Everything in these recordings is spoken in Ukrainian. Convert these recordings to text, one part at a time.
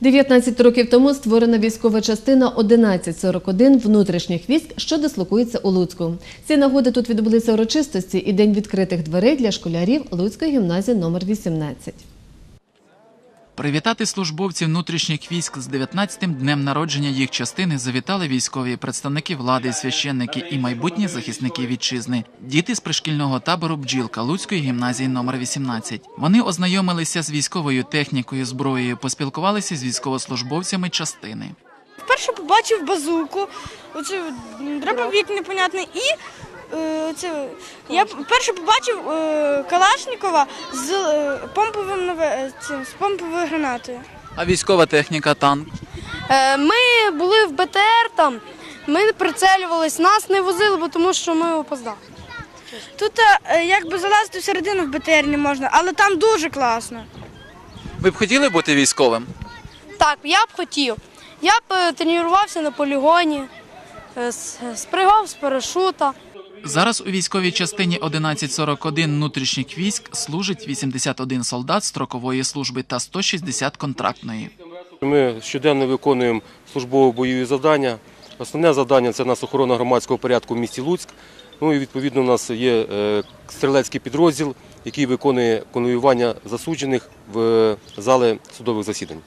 19 років тому створена військова частина 1141 внутрішніх військ, що дислокується у Луцьку. Ці нагоди тут відбулися урочистості і день відкритих дверей для школярів Луцької гімназії номер 18. Привітати службовців внутрішніх військ з 19-тим днем народження їх частини завітали військові представники влади, священники і майбутні захисники вітчизни, діти з пришкільного табору Бджілка Луцької гімназії номер 18. Вони ознайомилися з військовою технікою, зброєю, поспілкувалися з військовослужбовцями частини. Вперше побачив базуку, оце дробовік непонятний, і це, я вперше побачив е, Калашникова з е, помповим цим, з помповою гранатою. А військова техніка танк. Е, Ми були в БТР там, ми прицелювались, нас не возили, бо тому що ми опоздали. Тут е, якби залазити всередину в БТР не можна, але там дуже класно. Ви б хотіли бути військовим? Так, я б хотів. Я б е, тренувався на полігоні, е, с- спригав з парашута. Зараз у військовій частині 1141 внутрішніх військ служить 81 солдат строкової служби та 160 контрактної. Ми щоденно виконуємо службово-бойові завдання. Основне завдання це нас охорона громадського порядку в місті Луцьк. Ну і відповідно у нас є е, стрілецький підрозділ, який виконує конвоювання засуджених в зали судових засідань.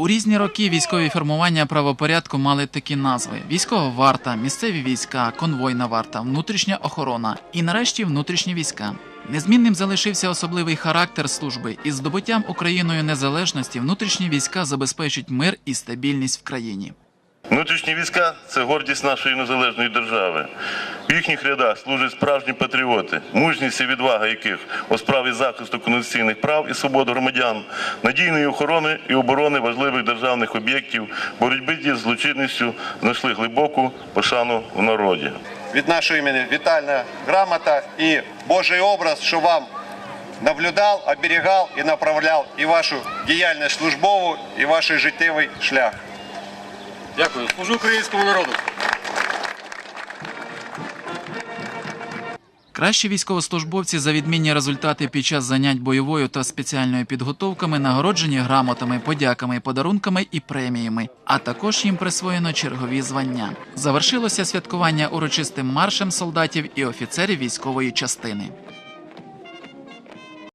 У різні роки військові формування правопорядку мали такі назви: військова варта, місцеві війська, конвойна варта, внутрішня охорона і нарешті внутрішні війська. Незмінним залишився особливий характер служби. Із здобуттям Україною незалежності внутрішні війська забезпечать мир і стабільність в країні. Внутрішні війська це гордість нашої незалежної держави. В їхніх рядах служать справжні патріоти, мужність і відвага яких у справі захисту конституційних прав і свобод громадян, надійної охорони і оборони важливих державних об'єктів, боротьби з злочинністю знайшли глибоку пошану в народі. від нашого імені вітальна грамота і Божий образ, що вам наблюдав, оберігав і направляв і вашу діяльність службову, і ваш життєвий шлях. Дякую. Служу українському народу. Кращі військовослужбовці за відмінні результати під час занять бойовою та спеціальною підготовками нагороджені грамотами, подяками, подарунками і преміями, а також їм присвоєно чергові звання. Завершилося святкування урочистим маршем солдатів і офіцерів військової частини.